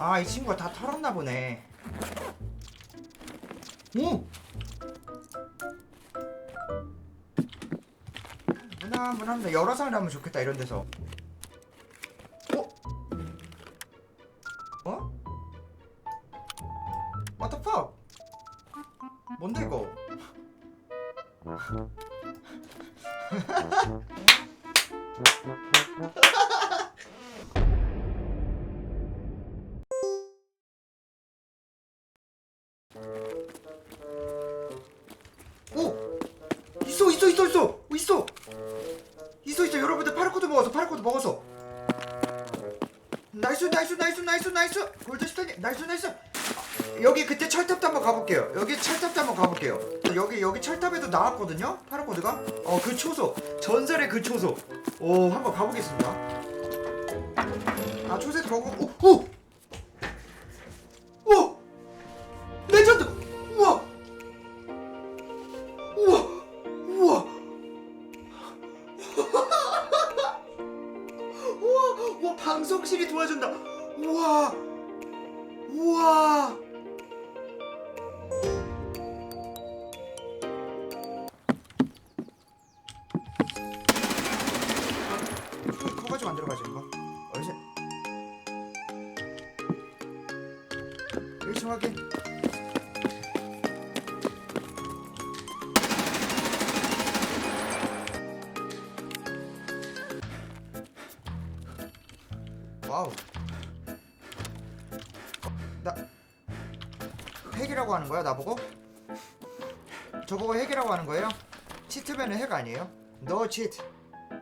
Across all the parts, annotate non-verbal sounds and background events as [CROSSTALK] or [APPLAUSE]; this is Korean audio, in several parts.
아 이 친구가 다 털었나 보네 오! 무난무난데 여러 사람 하면 좋겠다 이런 데서 어? 어? What the fuck? 뭔데 이거? [LAUGHS] 오! 있어 있어 있어 있어! 어, 있어! 있어 있어! 여러분들 파르코드 먹었어 파르코드 먹었어 나이스 나이스 나이스 나이스 나이스! 골드스타님 나이스 나이스! 아, 여기 그때 철탑도 한번 가볼게요. 여기 철탑도 한번 가볼게요. 여기 여기 철탑에도 나왔거든요? 파르코드가? 어그 초소. 전설의 그 초소. 오 한번 가보겠습니다. 아 가고 오! 오! 오! 방송실이 도와준다. 우와! 우와! 커 가지고 안 들어 가지 이거. 어디서? 일층 확인. 와우. 나 핵이라고 하는 거야 나보고? 저보고 핵이라고 하는 거예요? 치트면은 핵 아니에요? No cheat.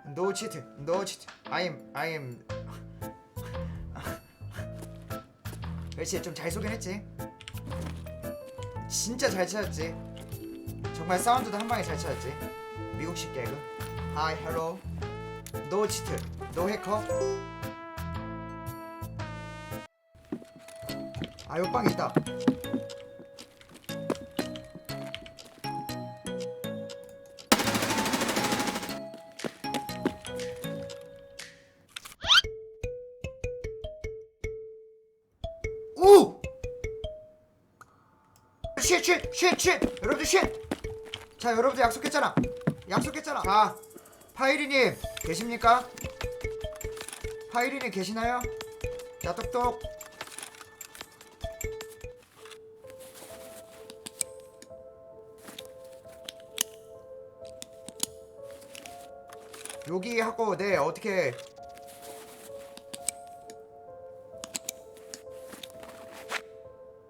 No cheat. No cheat. I am I am 그렇지 좀 잘 쏘긴 했지 진짜 잘 찾았지 정말 사운드도 한 방에 잘 찾았지 미국식 개그 Hi hello No cheat No 해 아 옆방에 있다 오! 쉿, 쉿, 쉿, 쉿! 여러분들 쉿! 자, 여러분들 약속했잖아. 약속했잖아. 자, 파이리님 계십니까? 파이리님 계시나요? 자, 똑똑. 여기 하고 네 어떻게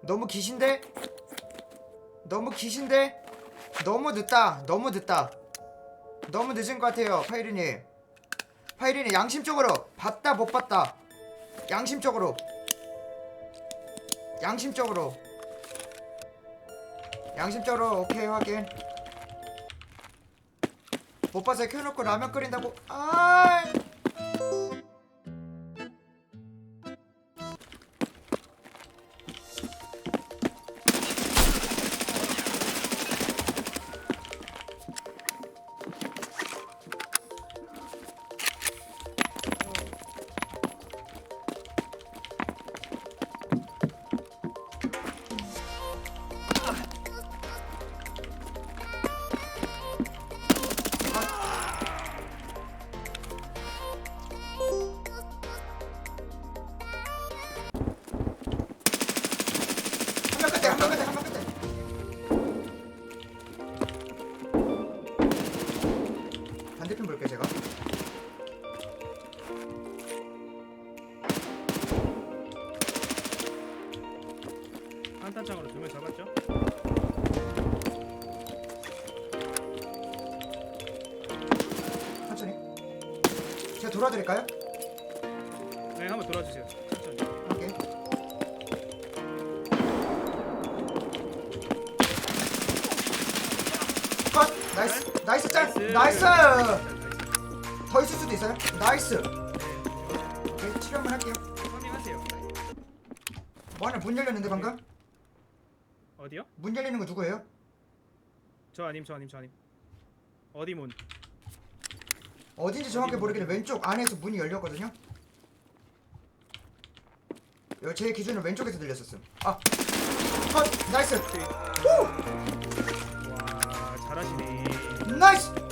너무 기신데? 너무 기신데? 너무 늦다. 너무 늦다. 너무 늦은 것 같아요, 파이리님. 파이리님 양심적으로 봤다 못 봤다. 양심적으로. 양심적으로. 양심적으로 오케이 확인. 못 봐서 켜놓고 라면 끓인다고. 아. 한 한명 끝에 한명 끝에 반대편 볼게요 제가 한탄창으로 두 명 잡았죠? 천천히 제가 돌아드릴까요? 네, 한번 돌아주세요. 나이스 짠 나이스 더 있을 수도 있어요 나이스 오케이 치료 한번 할게요 확인하세요. 뭐 하나 문 열렸는데 방금? 어디요? 문 열리는 거 누구예요? 저 아님, 저 아님, 저 아님. 어디 문? 어딘지 정확히 모르겠는데 왼쪽 안에서 문이 열렸거든요 여기 제 기준으로 왼쪽에서 들렸었음 아 컷! 나이스 와 잘하시네 Nice!